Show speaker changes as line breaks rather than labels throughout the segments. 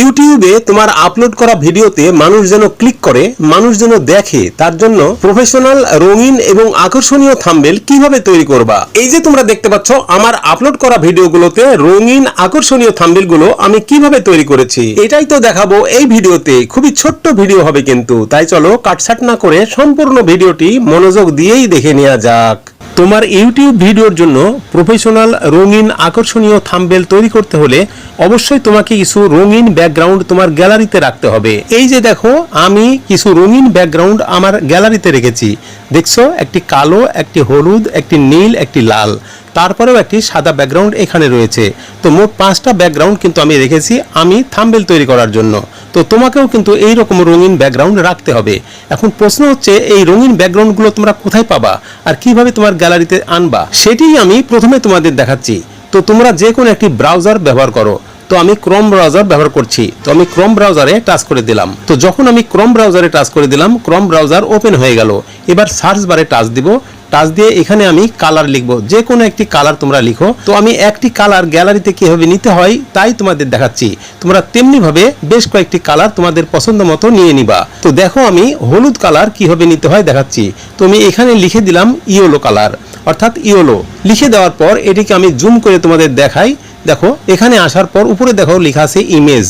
ইউটিউবে তোমার আপলোড করা ভিডিওতে মানুষ যেন ক্লিক করে, মানুষ যেন দেখে, তার জন্য প্রফেশনাল রঙিন এবং আকর্ষণীয় থাম্বেল কীভাবে তৈরি করবা? এই যে তোমরা দেখতে পাচ্ছ, আমার আপলোড করা ভিডিওগুলোতে রঙিন, আকর্ষণীয় থাম্বেলগুলো আমি কীভাবে তৈরি করেছি, এটাই তো দেখাবো এই ভিডিওতে। খুবই ছোট্ট ভিডিও হবে কিন্তু। তাই চলো কাটছাট না করে সম্পূর্ণ ভিডিওটি মনোযোগ দিয়েই দেখে নেওয়া যাক। তোমার ইউটিউব ভিডিওর জন্য প্রফেশনাল রঙিন আকর্ষণীয় থাম্বেল তৈরি করতে হলে অবশ্যই তোমাকে কিছু রঙিন ব্যাকগ্রাউন্ড তোমার গ্যালারিতে রাখতে হবে। এই যে দেখো, আমি কিছু রঙিন ব্যাকগ্রাউন্ড আমার গ্যালারিতে রেখেছি। দেখছ, একটি কালো, একটি হলুদ, একটি নীল, একটি লাল। তারপরেও একটি সাদা ব্যাকগ্রাউন্ড এখানে রয়েছে। তো মোট পাঁচটা ব্যাকগ্রাউন্ড কিন্তু আমি রেখেছি আমি থাম্বেল তৈরি করার জন্য। তো তোমাকেও কিন্তু এই রকম রঙিন ব্যাকগ্রাউন্ড রাখতে হবে। এখন প্রশ্ন হচ্ছে, এই রঙিন ব্যাকগ্রাউন্ডগুলো তোমরা কোথায় পাবা? আর কীভাবে তোমার গ্যালারিতে আনবা? সেটিই আমি প্রথমে তোমাদের দেখাচ্ছি। তো তোমরা যে কোনো একটি ব্রাউজার ব্যবহার করো। তো আমি ক্রোম ব্রাউজার ব্যবহার করছি। তো আমি ক্রোম ব্রাউজারে টাচ করে দিলাম। তো যখন আমি ক্রোম ব্রাউজারে টাচ করে দিলাম ক্রোম ব্রাউজার ওপেন হয়ে গেল। এবার সার্চ বারে টাচ দিব। টাচ দিয়ে এখানে আমি কালার লিখব। যে কোনো একটি কালার তোমরা লিখো। তো আমি একটি কালার গ্যালারিতে কীভাবে নিতে হয়, তাই তোমাদের দেখাচ্ছি। তোমরা তেমনি ভাবে বেশ কয়েকটি কালার তোমাদের পছন্দ মতো নিয়ে নিবা। তো দেখো আমি হলুদ কালার কীভাবে নিতে হয় দেখাচ্ছি। তো আমি এখানে লিখে দিলাম ইয়েলো কালার, অর্থাৎ ইয়েলো। লিখে দেওয়ার পর এটিকে আমি জুম করে তোমাদের দেখাই। দেখো, এখানে আসার পর উপরে দেখো লেখা আছে ইমেজ।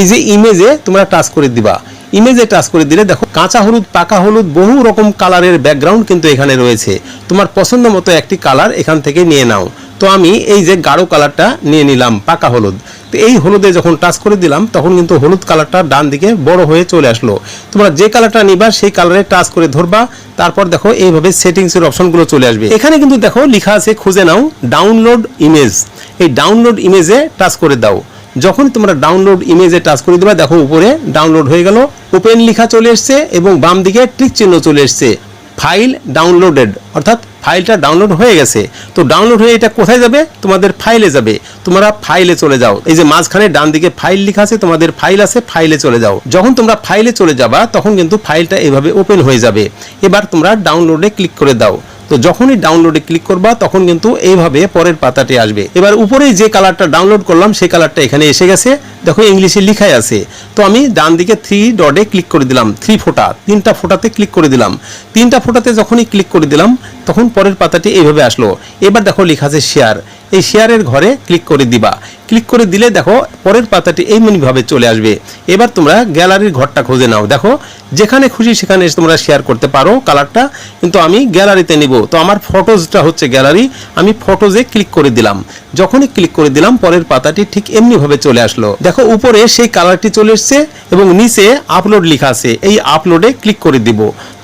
এই যে ইমেজে তোমরা টাচ করে দিবা। ইমেজে টাচ করে দিলে দেখো, কাঁচা হলুদ, পাকা হলুদ, বহু রকম কালারের ব্যাকগ্রাউন্ড কিন্তু এখানে রয়েছে। তোমার পছন্দ মতো একটি কালার এখান থেকে নিয়ে নাও। তো আমি এই যে গাঢ় কালারটা নিয়ে নিলাম, পাকা হলুদ। তো এই হলুদে যখন টাচ করে দিলাম, তখন কিন্তু হলুদ কালারটা ডান দিকে বড় হয়ে চলে আসলো। তোমরা যে কালারটা নিবা, সেই কালারে টাচ করে ধরবা। তারপর দেখো, এইভাবে সেটিংসের অপশনগুলো চলে আসবে। এখানে কিন্তু দেখো, লেখা আছে, খুঁজে নাও ডাউনলোড ইমেজ এই ডাউনলোড ইমেজে টাচ করে দাও। যখন তোমরা ডাউনলোড ইমেজে টাচ করে দেবে, দেখো উপরে ডাউনলোড হয়ে গেল ওপেন লেখা চলে এসছে এবং বাম দিকে ট্রিক চিহ্ন চলে এসছে। ফাইল ডাউনলোডেড অর্থাৎ ফাইলটা ডাউনলোড হয়ে গেছে। তো ডাউনলোড হয়ে এটা কোথায় যাবে? তোমাদের ফাইলে যাবে। তোমরা ফাইলে চলে যাও। এই যে মাঝখানে ডান দিকে ফাইল লেখা আছে, তোমাদের ফাইল আছে ফাইলে চলে যাও। যখন তোমরা ফাইলে চলে যাবা, তখন কিন্তু ফাইলটা এভাবে ওপেন হয়ে যাবে। এবার তোমরা ডাউনলোডে ক্লিক করে দাও। তো যখনই ডাউনলোডে ক্লিক করবা, তখন কিন্তু এইভাবে পরের পাতাটি আসবে। এবার উপরে যে কালারটা ডাউনলোড করলাম, সেই কালারটা এখানে এসে গেছে। দেখো ইংলিশে লিখাই আছে। তো আমি ডান দিকে থ্রি ডটে ক্লিক করে দিলাম থ্রি ফোটা, তিনটা ফোটাতে ক্লিক করে দিলাম। তিনটা ফোটাতে যখনই ক্লিক করে দিলাম, তখন পরের পাতাটি এইভাবে আসলো। এবার দেখো, লেখা আছে শেয়ার এই শেয়ারের ঘরে ক্লিক করে দিবা। ক্লিক করে দিলে দেখো, পরের পাতাটি এইমনিভাবে চলে আসবে। এবার তোমরা গ্যালারির ঘরটা খুঁজে নাও। দেখো, যেখানে খুশি সেখানে তোমরা শেয়ার করতে পারো কালারটা কিন্তু আমি গ্যালারিতে নিব। তো আমার ফটোজটা হচ্ছে গ্যালারি। আমি ফটোজে ক্লিক করে দিলাম। যখনই ক্লিক করে দিলাম, পরের পাতাটি ঠিক এমনিভাবে চলে আসলো। দেখো, উপরে সেই কালারটি চলে এসছে এবং নিচে আপলোড লেখা আছে। এই আপলোডে ক্লিক করে দিব।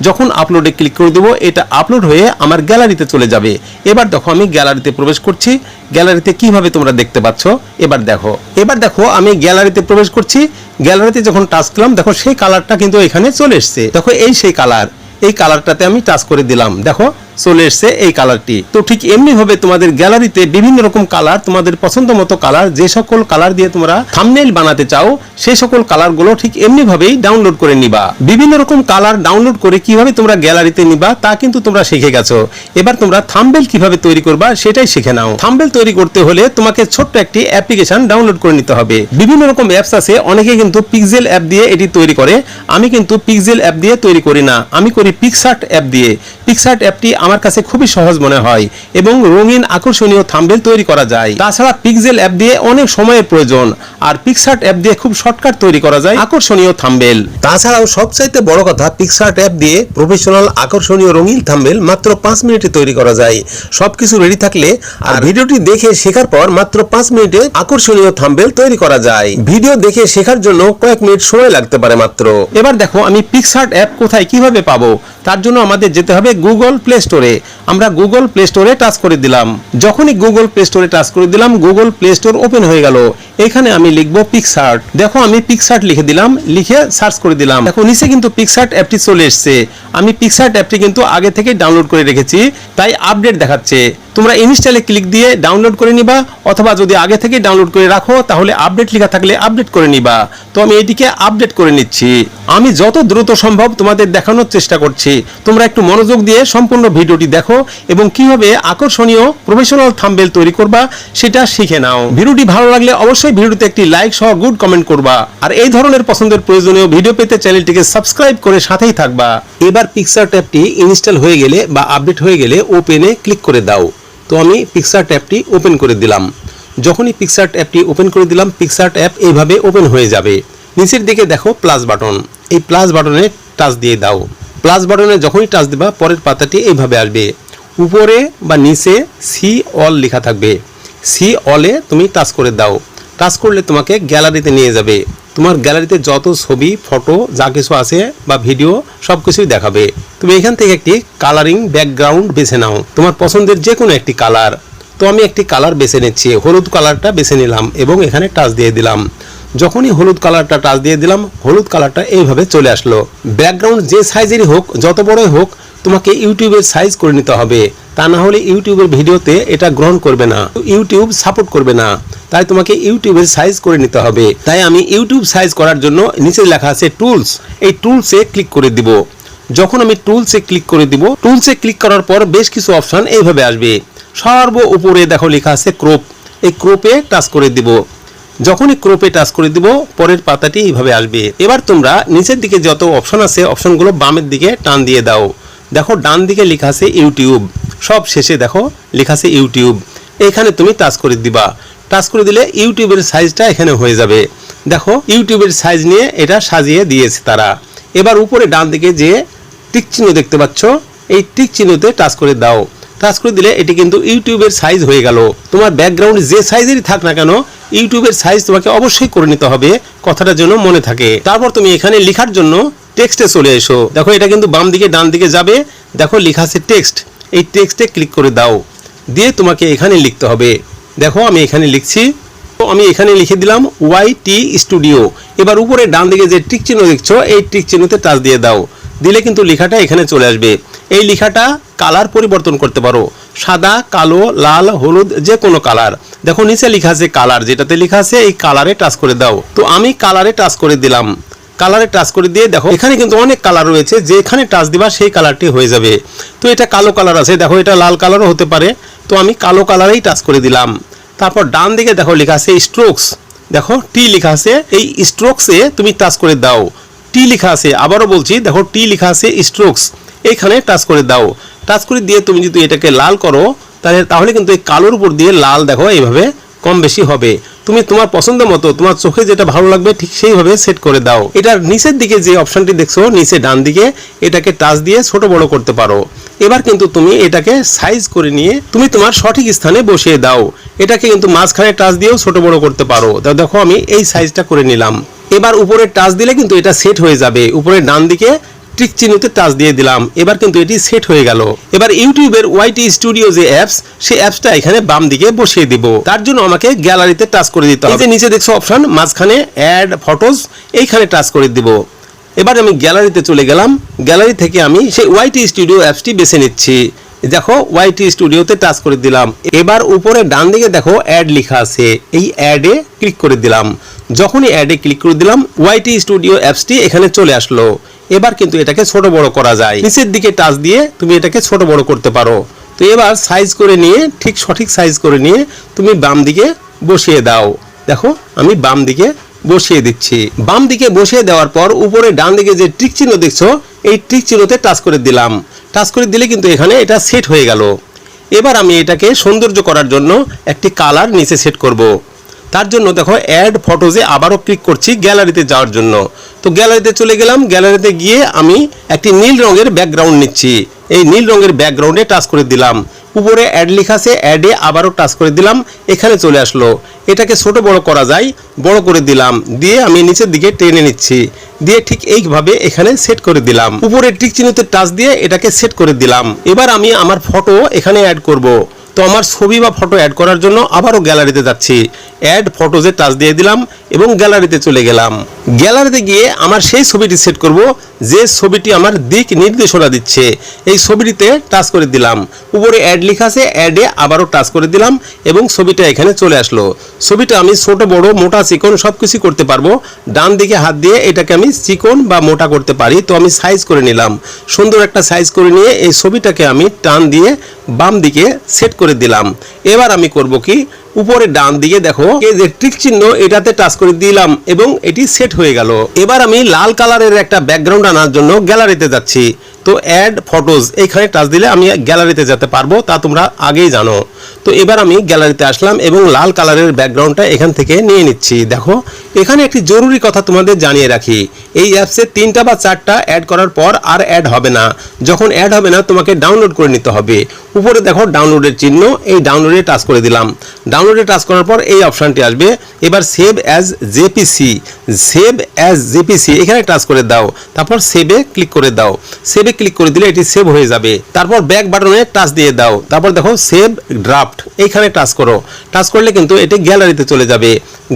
যখন আপলোডে ক্লিক করে দেবো, এটা আপলোড হয়ে আমার গ্যালারিতে চলে যাবে। এবার দেখো, আমি গ্যালারিতে প্রবেশ করছি। গ্যালারিতে কীভাবে তোমরা দেখতে পাচ্ছ? এবার দেখো। এবার দেখো, আমি গ্যালারিতে প্রবেশ করছি। গ্যালারিতে যখন টাচ করলাম দেখো, সেই কালারটা কিন্তু এখানে চলে এসছে। দেখো, এই সেই কালার এই কালারটাতে আমি টাচ করে দিলাম। দেখো চলে এসছে এই কালারটি। তো ঠিক এমনি ভাবে তোমাদের গ্যালারিতে বিভিন্ন রকম কালার, তোমাদের পছন্দ মতো কালার, যে সকল কালার দিয়ে তোমরা থামনেইল বানাতে চাও সেই সকল কালারগুলো ঠিক এমনি ভাবেই ডাউনলোড করে নিবা। বিভিন্ন রকম কালার ডাউনলোড করে কীভাবে তোমরা গ্যালারিতে নিবা, তা কিন্তু তোমরা শিখে গেছো। এবার তোমরা থাম্বেল কীভাবে তৈরি করবা, সেটাই শিখে নাও। থাম্বেল তৈরি করতে হলে তোমাকে ছোট্ট একটি অ্যাপ্লিকেশন ডাউনলোড করে নিতে হবে। বিভিন্ন রকম অ্যাপস আছে, অনেকে কিন্তু পিক্সেল অ্যাপ দিয়ে এটি তৈরি করে। আমি কিন্তু পিক্সেল অ্যাপ দিয়ে তৈরি করি না। আমি করি পিক্সার্ট অ্যাপ দিয়ে। পিক্সার্ট অ্যাপটি আমার কাছে খুবই সহজ মনে হয় এবং রঙিন আকর্ষণীয় থাম্বেল তৈরি করা যায়। তাছাড়া পিক্সেল অ্যাপ দিয়ে অনেক সময়ের প্রয়োজন আর পিক্সার্ট অ্যাপ দিয়ে খুব শর্টকাট তৈরি করা যায় আকর্ষণীয় থাম্বেল। তাছাড়াও সবচাইতে বড় কথা পিক্সার্ট অ্যাপ দিয়ে প্রফেশনাল আকর্ষণীয় রঙিন থাম্বেল মাত্র পাঁচ মিনিটে তৈরি করা যায়। সবকিছু রেডি থাকলে আর ভিডিওটি দেখে শেখার পর মাত্র পাঁচ মিনিটে আকর্ষণীয় থাম্বেল তৈরি করা যায়। ভিডিও দেখে শেখার জন্য কয়েক মিনিট সময় লাগতে পারে মাত্র। এবার দেখো আমি পিক্সার্ট অ্যাপ কোথায় কীভাবে পাবো? তার জন্য আমাদের যেতে হবে গুগল প্লে স্টোরে। আমরা গুগল প্লে স্টোরে টাচ করে দিলাম। যখনই গুগল প্লে স্টোরে টাচ করে দিলাম গুগল প্লে স্টোর ওপেন হয়ে গেল। এখানে আমি লিখব পিকসার্ট দেখো, আমি পিকসার্ট লিখে দিলাম, লিখে সার্চ করে দিলাম। দেখো, নিচে কিন্তু পিকসার্ট অ্যাপটি চলে এসছে। আমি পিকসার্ট অ্যাপটি কিন্তু আগে থেকে ডাউনলোড করে রেখেছি, তাই আপডেট দেখাচ্ছে। তোমরা ইনস্টলে ক্লিক দিয়ে ডাউনলোড করে নিবা, অথবা যদি আগে থেকে ডাউনলোড করে রাখো, তাহলে আপডেট লেখা থাকলে আপডেট করে নিবা। তো আমি এটিকে আপডেট করে নিচ্ছি। আমি যত দ্রুত সম্ভব তোমাদের দেখানোর চেষ্টা করছি। তোমরা একটু মনোযোগ দিয়ে সম্পূর্ণ ভিডিওটি দেখো এবং কীভাবে আকর্ষণীয় প্রফেশনাল থাম্বেল তৈরি করবা, সেটা শিখে নাও। ভিডিওটি ভালো লাগলে অবশ্যই ভিডিওতে একটি লাইক সহ গুড কমেন্ট করবা। আর এই ধরনের পছন্দের প্রয়োজনীয় ভিডিও পেতে চ্যানেলটিকে সাবস্ক্রাইব করে সাথেই থাকবা। এবার পিকচার ট্যাবটি ইনস্টল হয়ে গেলে বা আপডেট হয়ে গেলে ওপেনে ক্লিক করে দাও। তো আমি পিকচার ট্যাবটি ওপেন করে দিলাম। যখনই পিকচার অ্যাপটি ওপেন করে দিলাম পিকচার অ্যাপ এইভাবে ওপেন হয়ে যাবে। নিচের দিকে দেখো প্লাস বাটন এই প্লাস বাটনে টাচ দিয়ে দাও। প্লাস বাটনে যখনই টাচ দিবা, পরের পাতাটি এইভাবে আসবে। উপরে বা নিচে সি অল লেখা থাকবে। সি অলে তুমি টাচ করে দাও। টাচ করলে তোমাকে গ্যালারিতে নিয়ে যাবে। তোমার গ্যালারিতে যত ছবি, ফটো, যা কিছু আছে বা ভিডিও সব কিছুই দেখাবে। তুমি এখান থেকে একটি কালারিং ব্যাকগ্রাউন্ড বেছে নাও। তোমার পছন্দের যে কোনো একটি কালার তো আমি একটি কালার বেছে নিচ্ছি। হলুদ কালারটা বেছে নিলাম এবং এখানে টাচ দিয়ে দিলাম। যখনই হলুদ কালারটা টাচ দিয়ে দিলাম, হলুদ কালারটা এইভাবে চলে আসলো। ব্যাকগ্রাউন্ড যে সাইজেরই হোক, যত বড়ই হোক, তোমাকে ইউটিউবের সাইজ করে নিতে হবে। তা না হলে ইউটিউবের ভিডিওতে এটা গ্রহণ করবে না। ইউটিউব সাপোর্ট করবে না। তাই তোমাকে ইউটিউবের সাইজ করে নিতে হবে। তাই আমি ইউটিউব সাইজ করার জন্য নিচে লেখা আছে টুলস এই টুলসে ক্লিক করে দিব। যখন আমি টুলসে ক্লিক করে দিব টুলসে ক্লিক করার পর বেশ কিছু অপশন এইভাবে আসবে। সর্ব উপরে দেখো লেখা আছে ক্রোপ এই ক্রোপে টাচ করে দিব। যখনই ক্রোপে টাচ করে দিব, পরের পাতাটি এইভাবে আসবে। এবার তোমরা নিচের দিকে যত অপশন আছে অপশনগুলো বামের দিকে টান দিয়ে দাও। দেখো, ডান দিকে লেখা আছে ইউটিউব সব শেষে দেখো, লেখা আছে ইউটিউব এখানে তুমি টাচ করে দিবা। টাচ করে দিলে ইউটিউবের সাইজটা এখানে হয়ে যাবে। দেখো, ইউটিউবের সাইজ নিয়ে এটা সাজিয়ে দিয়েছে তারা। এবার উপরে ডান দিকে যে টিক চিহ্ন দেখতে পাচ্ছ, এই টিক চিহ্নতে টাচ করে দাও। টাচ করে দিলে এটি কিন্তু ইউটিউবের সাইজ হয়ে গেল। তোমার ব্যাকগ্রাউন্ড যে সাইজেরই থাক না কেন, ইউটিউবের সাইজ তোমাকে অবশ্যই করে নিতে হবে, কথাটা যেন মনে থাকে। তারপর তুমি এখানে লেখার জন্য টেক্সটে চলে এসো। দেখো, এটা কিন্তু বাম দিকে ডান দিকে যাবে। দেখো, লেখা আছে টেক্সট। এই টেক্সটে ক্লিক করে দাও। দিয়ে তোমাকে এখানে লিখতে হবে। দেখো, আমি এখানে লিখছি। তো আমি এখানে লিখে দিলাম ওয়াই টি স্টুডিও এবার উপরে ডান দিকে যে টিক চিহ্ন দেখছ, এই টিক চিহ্নতে টাচ দিয়ে দাও। দিলে কিন্তু লেখাটা এখানে চলে আসবে। এই লেখাটা কালার পরিবর্তন করতে পারো। সাদা, কালো, লাল, হলুদ, যে কোনো কালার দেখো, নিচে লেখা আছে কালার যেটাতে লেখা আছে এই কালারে টাচ করে দাও। তো আমি কালারে টাচ করে দিলাম। কালারে টাচ করে দিয়ে দেখো, এখানে কিন্তু অনেক কালার রয়েছে, যেখানে টাচ দিবা সেই কালারটি হয়ে যাবে। তো এটা কালো কালার আছে, দেখো এটা লাল কালারও হতে পারে। তো আমি কালো কালারেই টাচ করে দিলাম। তারপর ডান দিকে দেখো লেখা আছে স্ট্রোকস দেখো টি লেখা আছে, এই স্ট্রোকসে তুমি টাচ করে দাও। টি লেখা আছে, আবারও বলছি, দেখো টি লেখা আছে স্ট্রোকস এইখানে টাচ করে দাও। টাচ করে দিয়ে তুমি যদি এটাকে লাল করো, তাহলে তাহলে কিন্তু এই কালোর উপর দিয়ে লাল দেখো, এইভাবে কম বেশি হবে। তুমি তোমার পছন্দ মতো, তোমার চোখে যেটা ভালো লাগবে ঠিক সেইভাবে সেট করে দাও। এটার নিচের দিকে যে অপশনটি দেখছ, নিচে ডান দিকে, এটাকে টাচ দিয়ে ছোট বড় করতে পারো। এবার কিন্তু তুমি এটাকে সাইজ করে নিয়ে তুমি তোমার সঠিক স্থানে বসিয়ে দাও। এটাকে কিন্তু মাঝখানে টাচ দিয়েও ছোট বড় করতে পারো। তা দেখো আমি এই সাইজটা করে নিলাম। এবার উপরে টাচ দিলে কিন্তু এটা সেট হয়ে যাবে। উপরে ডান দিকে টিক চিহ্নতে টাচ দিয়ে দিলাম। এবার কিন্তু এটি সেট হয়ে গেল। এবার ইউটিউবের ওয়াইটি স্টুডিও যে অ্যাপস সেই অ্যাপসটা এখানে বাম দিকে বসিয়ে দিব। তার জন্য আমাকে গ্যালারিতে টাচ করে দিতে হবে। নিচে দেখছ অপশান মাঝখানে অ্যাড ফটোজ এইখানে টাচ করে দিব। এবার আমি গ্যালারিতে চলে গেলাম। গ্যালারি থেকে আমি সেই ওয়াইটি স্টুডিও অ্যাপসটি বেছে নিচ্ছি। দেখো ওয়াইটি স্টুডিওতে টাচ করে দিলাম। এবার উপরে ডান দিকে দেখো অ্যাড লেখা আছে। এই অ্যাডে ক্লিক করে দিলাম। যখনই অ্যাডে ক্লিক করে দিলাম ওয়াইটি স্টুডিও অ্যাপসটি এখানে চলে আসলো। এবার কিন্তু এটাকে ছোট বড় করা যায়। নিচের দিকে টাচ দিয়ে তুমি এটাকে ছোট বড় করতে পারো। তো এবার সাইজ করে নিয়ে, ঠিক সঠিক সাইজ করে নিয়ে তুমি বাম দিকে বসিয়ে দাও। দেখো, আমি বাম দিকে বসিয়ে দিচ্ছি। বাম দিকে বসিয়ে দেওয়ার পর উপরে ডান দিকে যে ট্রিক চিহ্ন দেখছ, এই ট্রিক চিহ্নতে টাচ করে দিলাম। টাচ করে দিলে কিন্তু এখানে এটা সেট হয়ে গেল এবার আমি এটাকে সৌন্দর্য করার জন্য একটি কালার নিচে সেট করব। তার জন্য দেখো অ্যাড ফটোজে আবারও ক্লিক করছি গ্যালারিতে যাওয়ার জন্য তো গ্যালারিতে চলে গেলাম। গ্যালারিতে গিয়ে আমি একটি নীল রঙের ব্যাকগ্রাউন্ড নিচ্ছি। এই নীল রঙের ব্যাকগ্রাউন্ডে টাচ করে দিলাম। উপরে অ্যাড লেখা আছে অ্যাডে আবারও টাচ করে দিলাম। এখানে চলে আসলো। এটাকে ছোট বড় করা যায়, বড় করে দিলাম। দিয়ে আমি নিচের দিকে টেনে নিচ্ছি। দিয়ে ঠিক এইভাবে এখানে সেট করে দিলাম। উপরে টিক চিহ্নতে টাচ দিয়ে এটাকে সেট করে দিলাম। এবার আমি আমার ফটো এখানে অ্যাড করব। তো আমার ছবি বা ফটো অ্যাড করার জন্য আবারও গ্যালারিতে যাচ্ছি। অ্যাড ফটোজে টাচ দিয়ে দিলাম এবং গ্যালারিতে চলে গেলাম। গ্যালারিতে গিয়ে আমার সেই ছবিটি সেট করব, যে ছবিটি আমার দিক নির্দেশনা দিচ্ছে। এই ছবিটিতে টাচ করে দিলাম। উপরে অ্যাড লেখা আছে অ্যাডে আবারও টাচ করে দিলাম এবং ছবিটা এখানে চলে আসলো। ছবিটা আমি ছোট, বড়, মোটা চিকন সব কিছু করতে পারব। ডান দিকে হাত দিয়ে এটাকে আমি চিকন বা মোটা করতে পারি, তো আমি সাইজ করে নিলাম। সুন্দর একটা সাইজ করে নিয়ে এই ছবিটাকে আমি টান দিয়ে বাম দিকে সেট করে দিলাম। এবার আমি করব কি? উপরে ডান দিকে দেখো, এই যে ট্রিক চিহ্ন, এটাতে টাচ করে দিলাম এবং এটি সেট হয়ে গেল। এবার আমি লাল কালারের একটা ব্যাকগ্রাউন্ড আনার জন্য গ্যালারিতে যাচ্ছি। তো অ্যাড ফটোজ এখানে টাচ দিলে আমি গ্যালারিতে যেতে পারব, তা তোমরা আগেই জানো। তো এবার আমি গ্যালারিতে আসলাম এবং লাল কালারের ব্যাকগ্রাউন্ডটা এখান থেকে নিয়ে নিচ্ছি। দেখো, এখানে একটি জরুরি কথা তোমাদের জানিয়ে রাখি। এই অ্যাপসে তিনটা বা চারটা অ্যাড করার পর আর অ্যাড হবে না। যখন অ্যাড হবে না, তোমাকে ডাউনলোড করে নিতে হবে। উপরে দেখো ডাউনলোডের চিহ্ন, এই ডাউনলোডে টাচ করে দিলাম। ডাউনলোডে টাচ করার পর এই অপশানটি আসবে। এবার save as JPG save as JPG এখানে টাচ করে দাও। তারপর সেভে ক্লিক করে দাও। সেভে ক্লিক করে দিলে এটি সেভ হয়ে যাবে। তারপর ব্যাক বাটনে টাচ দিয়ে দাও। তারপর দেখো সেভ ড্রাফট এইখানে টাচ করো। টাচ করলে কিন্তু এটি গ্যালারিতে চলে যাবে।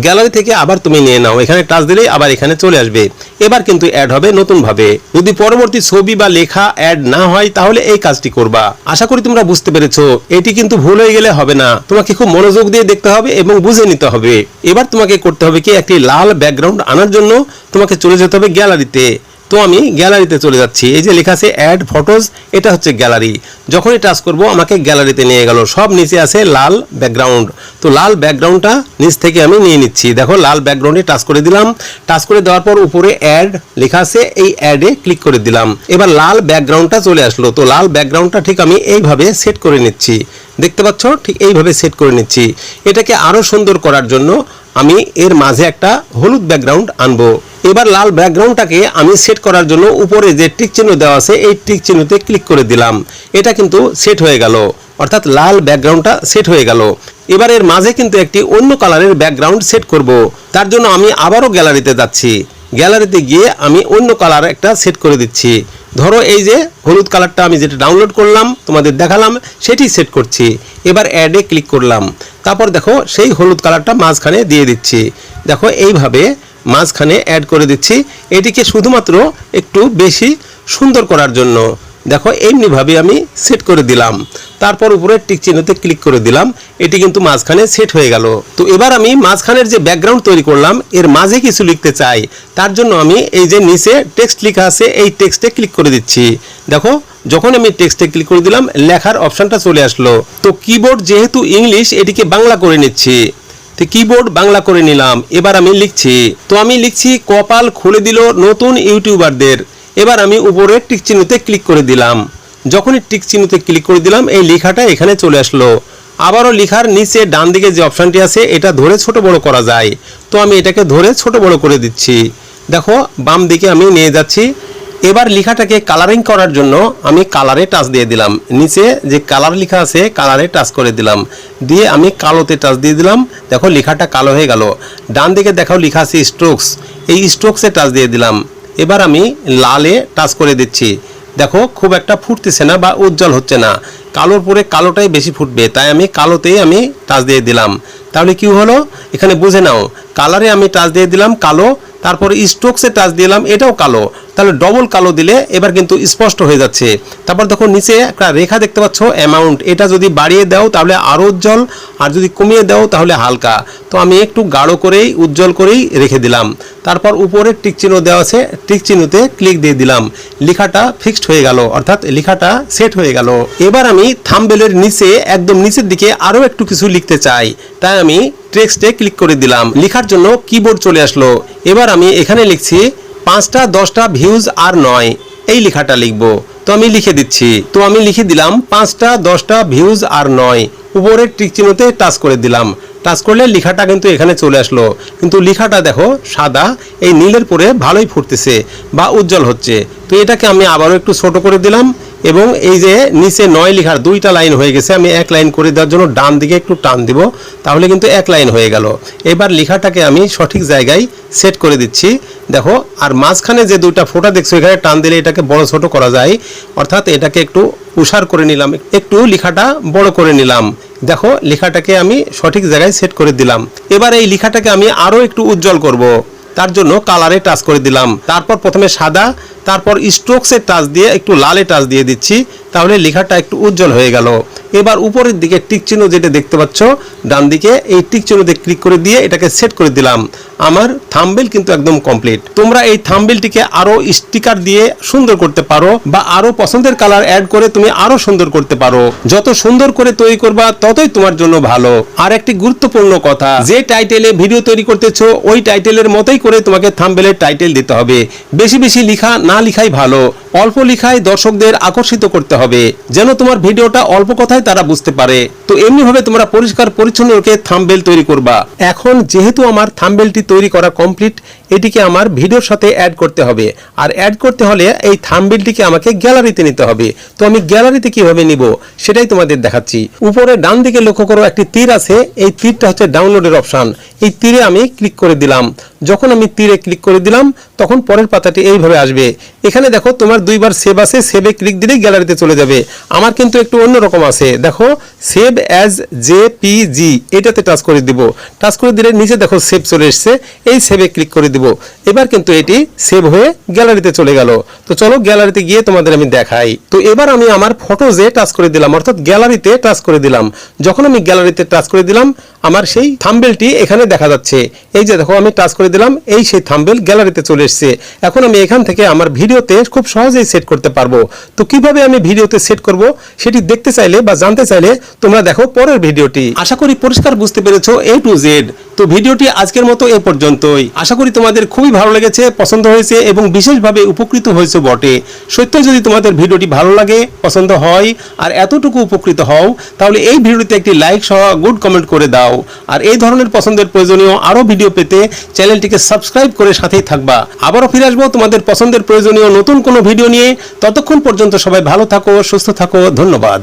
গ্যালারি থেকে আবার তুমি নিয়ে নাও। এখানে টাচ দিলেই আবার এখানে চলে আসবে। এবার কিন্তু অ্যাড হবে নতুনভাবে। যদি পরবর্তী ছবি বা লেখা অ্যাড না হয়, তাহলে এই কাজটি করবা। আশা করি তোমরা বুঝতে পেরেছ। এটি কিন্তু ভুল হয়ে গেলে হবে না। তোমাকে খুব মনোযোগ দিয়ে দেখতে হবে এবং বুঝে নিতে হবে। এবার তোমাকে করতে হবে কি একটি লাল ব্যাকগ্রাউন্ড আনার জন্য তোমাকে চলে যেতে হবে গ্যালারিতে। তো আমি গ্যালারিতে চলে যাচ্ছি। এই যে লেখা আছে অ্যাড ফটোজ এটা হচ্ছে গ্যালারি। যখনই টাচ করব, আমাকে গ্যালারিতে নিয়ে গেল। সব নিচে আছে লাল ব্যাকগ্রাউন্ড তো লাল ব্যাকগ্রাউন্ডটা নিচ থেকে আমি নিয়ে নিচ্ছি। দেখো, লাল ব্যাকগ্রাউন্ডে টাচ করে দিলাম। টাচ করে দেওয়ার পর উপরে অ্যাড লেখা আছে, এই অ্যাডে ক্লিক করে দিলাম। এবার লাল ব্যাকগ্রাউন্ডটা চলে আসলো। তো লাল ব্যাকগ্রাউন্ডটা ঠিক আমি এইভাবে সেট করে নিচ্ছি। দেখতে পাচ্ছ? ঠিক এইভাবে সেট করে নিচ্ছি। এটাকে আরও সুন্দর করার জন্য আমি এর মাঝে একটা হলুদ ব্যাকগ্রাউন্ড আনব। এবার লাল ব্যাকগ্রাউন্ডটাকে আমি সেট করার জন্য উপরে যে টিক চিহ্ন দেওয়া আছে, এই টিক চিহ্নতে ক্লিক করে দিলাম। এটা কিন্তু সেট হয়ে গেল। অর্থাৎ লাল ব্যাকগ্রাউন্ডটা সেট হয়ে গেল। এবার এর মাঝে কিন্তু একটি অন্য কালারের ব্যাকগ্রাউন্ড সেট করব। তার জন্য আমি আবারও গ্যালারিতে যাচ্ছি। গ্যালারিতে গিয়ে আমি অন্য কালার একটা সেট করে দিচ্ছি। ধরো এই যে হলুদ কালারটা আমি যেটা ডাউনলোড করলাম, তোমাদের দেখালাম, সেটি সেট করছি। এবার অ্যাডে ক্লিক করলাম। তারপর দেখো সেই হলুদ কালারটা মাঝখানে দিয়ে দিচ্ছি। দেখো এইভাবে মাঝখানে অ্যাড করে দিচ্ছি। এটিকে শুধুমাত্র একটু বেশি সুন্দর করার জন্য। দেখো, এমনিভাবে আমি সেট করে দিলাম। তারপর উপরে টিক চিহ্নতে ক্লিক করে দিলাম। এটি কিন্তু মাঝখানে সেট হয়ে গেল। তো এবার আমি মাঝখানের যে ব্যাকগ্রাউন্ড তৈরি করলাম, এর মাঝে কিছু লিখতে চাই। তার জন্য আমি এই যে নিচে টেক্সট লেখা আছে, এই টেক্সটে ক্লিক করে দিচ্ছি। দেখো, যখন আমি টেক্সটে ক্লিক করে দিলাম, লেখার অপশনটা চলে আসলো। তো কিবোর্ড যেহেতু ইংলিশ এটিকে বাংলা করে নিচ্ছি। তো কিবোর্ড বাংলা করে নিলাম। এবার আমি লিখছি। তো আমি লিখছি, কপাল খুলে দিল নতুন ইউটিউবারদের। এবার আমি উপরে টিক চিহ্নতে ক্লিক করে দিলাম। যখনই টিক চিহ্নতে ক্লিক করে দিলাম, এই লেখাটা এখানে চলে আসলো। আবারও লেখার নিচে ডান দিকে যে অপশানটি আছে, এটা ধরে ছোট বড় করা যায়। তো আমি এটাকে ধরে ছোট বড় করে দিচ্ছি। দেখো, বাম দিকে আমি নিয়ে যাচ্ছি। এবার লেখাটাকে কালারিং করার জন্য আমি কালারে টাচ দিয়ে দিলাম। নিচে যে কালার লেখা আছে কালারে টাচ করে দিলাম। দিয়ে আমি কালোতে টাচ দিয়ে দিলাম। দেখো, লেখাটা কালো হয়ে গেল। ডান দিকে দেখো লেখা আছে স্ট্রোকস এই স্ট্রোকসে টাচ দিয়ে দিলাম। এবার আমি লালে টাচ করে দিচ্ছি। দেখো, খুব একটা ফুটতেছে না বা উজ্জ্বল হচ্ছে না। কালোর পরে কালোটাই বেশি ফুটবে, তাই আমি কালোতেই আমি টাচ দিয়ে দিলাম। তাহলে কি হলো? এখানে বুঝে নাও কালারে আমি টাচ দিয়ে দিলাম কালো, তারপরে স্ট্রোকসে টাচ দিলাম, এটাও কালো। তাহলে ডবল কালো দিলে এবার কিন্তু স্পষ্ট হয়ে যাচ্ছে। তারপর দেখো নিচে একটা রেখা দেখতে পাচ্ছ অ্যামাউন্ট এটা যদি বাড়িয়ে দাও তাহলে আরও উজ্জ্বল, আর যদি কমিয়ে দাও তাহলে হালকা। তো আমি একটু গাঢ় করেই, উজ্জ্বল করেই রেখে দিলাম। তারপর উপরে টিক চিহ্ন দেওয়া আছে, টিক চিহ্নতে ক্লিক দিয়ে দিলাম। লেখাটা ফিক্সড হয়ে গেল, অর্থাৎ লেখাটা সেট হয়ে গেল। এবার আমি থাম্বেলের নিচে, একদম নিচের দিকে আরও একটু কিছু লিখতে চাই। তাই আমি টেক্সটে ক্লিক করে দিলাম। লেখার জন্য কিবোর্ড চলে আসলো। এবার আমি এখানে লিখছি, পাঁচটা, দশটা ভিউজ আর নয়। এই লেখাটা লিখব। তো আমি লিখে দিচ্ছি। তো আমি লিখে দিলাম, পাঁচটা, দশটা ভিউজ আর নয়। উপরের টিক চিহ্নতে টাচ করে দিলাম। টাচ করলে লেখাটা কিন্তু এখানে চলে আসলো। কিন্তু লেখাটা দেখো, সাদা। এই নীলের পরে ভালোই ফুটতেছে বা উজ্জ্বল হচ্ছে। তো এটাকে আমি আবারও একটু ছোট করে দিলাম। এবং এই যে নিচে নয় লেখার দুইটা লাইন হয়ে গেছে, আমি এক লাইন করে দেওয়ার জন্য ডান দিকে একটু টান দিব, তাহলে কিন্তু এক লাইন হয়ে গেল। এবার লেখাটাকে আমি সঠিক জায়গায় সেট করে দিচ্ছি। দেখো, আর মাঝখানে যে দুইটা ফোঁটা দেখছ, এখানে টান দিলে এটাকে বড় ছোট করা যায়। অর্থাৎ এটাকে একটু উষার করে নিলাম, একটু লেখাটা বড় করে নিলাম। দেখো, লেখাটাকে আমি সঠিক জায়গায় সেট করে দিলাম। এবার এই লেখাটাকে আমি আরও একটু উজ্জ্বল করব। তার জন্য কালারে টাচ করে দিলাম। তারপর প্রথমে সাদা, তারপর স্ট্রোকসের টাচ দিয়ে একটু লালে টাচ দিয়ে দিচ্ছি। তাহলে লেখাটা একটু উজ্জ্বল হয়ে গেল। এবার উপরের দিকে টিক চিহ্ন যেটা দেখতে পাচ্ছ, ডান দিকে এই টিক চিহ্নতে ক্লিক করে দিয়ে এটাকে সেট করে দিলাম। আমার থাম্বেল কিন্তু একদম কমপ্লিট। তোমরা এই থাম্বেলটিকে আরও স্টিকার দিয়ে সুন্দর করতে পারো বা আরও পছন্দের কালার অ্যাড করে তুমি আরও সুন্দর করতে পারো। যত সুন্দর করে তৈরি করবা, ততই তোমার জন্য ভালো। আর একটি গুরুত্বপূর্ণ কথা, যে টাইটেলে ভিডিও তৈরি করতেছো, ওই টাইটেলের মতোই করে তোমাকে থাম্বেলের টাইটেল দিতে হবে। বেশি বেশি লেখা, না লিখাই ভালো। অল্প লিখায় দর্শকদের আকর্ষিত করতে হবে। যেন তোমার ভিডিওটা অল্প কথায় তারা বুঝতে পারে। তো এমনি ভাবে তোমরা পরিষ্কার পরিচ্ছন্ন রেখে থাম্বেল তৈরি করবা। এখন যেহেতু আমার থাম্বেলটি তৈরি করা কমপ্লিট এটিকে আমার ভিডিওর সাথে অ্যাড করতে হবে। আর অ্যাড করতে হলে এই থাম্বেলটিকে আমাকে গ্যালারিতে নিতে হবে। তো আমি গ্যালারিতে কীভাবে নিব, সেটাই তোমাদের দেখাচ্ছি। উপরে ডান দিকে লক্ষ্য করো, একটি তীর আছে। এই তীরটা হচ্ছে ডাউনলোডের অপশন এই তীরে আমি ক্লিক করে দিলাম। যখন আমি তীরে ক্লিক করে দিলাম, তখন পরের পাতাটি এইভাবে আসবে। এখানে দেখো, তোমার দুইবার সেভ আছে সেভে ক্লিক দিলেই গ্যালারিতে চলে যাবে। আমার কিন্তু একটু অন্যরকম আছে। দেখো save as J P G এটাতে টাচ করে দিব। টাচ করে দিলে নিচে দেখো সেভ চলে এসছে। এই সেভে ক্লিক করে দিব। এবার কিন্তু এটি সেভ হয়ে গ্যালারিতে চলে গেল। তো চলো গ্যালারিতে গিয়ে তোমাদের আমি দেখাই। তো এবার আমি আমার ফটোজে টাচ করে দিলাম, অর্থাৎ গ্যালারিতে টাচ করে দিলাম। যখন আমি গ্যালারিতে টাচ করে দিলাম, আমার সেই থাম্বেলটি এখানে দেখা যাচ্ছে। এই যে দেখো, আমি টাচ করে দিলাম, এই সেই থাম্বেল গ্যালারিতে চলে এসেছে। এখন আমি এখান থেকে আমার ভিডিওতে খুব সহজেই সেট করতে পারব। তো কীভাবে আমি ভিডিওতে সেট করব, সেটি দেখতে চাইলে বা জানতে চাইলে তোমরা দেখো পরের ভিডিওটি। আশা করি পরিষ্কার বুঝতে পেরেছ এ টু জেড তো ভিডিওটি আজকের মতো এ পর্যন্তই। আশা করি তোমাদের খুবই ভালো লেগেছে, পছন্দ হয়েছে এবং বিশেষভাবে উপকৃত হয়েছে বটে। সত্য, যদি তোমাদের ভিডিওটি ভালো লাগে, পছন্দ হয়, আর এতটুকু উপকৃত হও, তাহলে এই ভিডিওটিতে একটি লাইক সহ গুড কমেন্ট করে দাও। আর এই ধরনের পছন্দের প্রয়োজনীয় আরও ভিডিও পেতে চ্যানেলটিকে সাবস্ক্রাইব করে সাথেই থাকবা। আবারও ফিরে আসব তোমাদের পছন্দের প্রয়োজনীয় নতুন কোনো ভিডিও নিয়ে। ততক্ষণ পর্যন্ত সবাই ভালো থাকো, সুস্থ থাকো, ধন্যবাদ।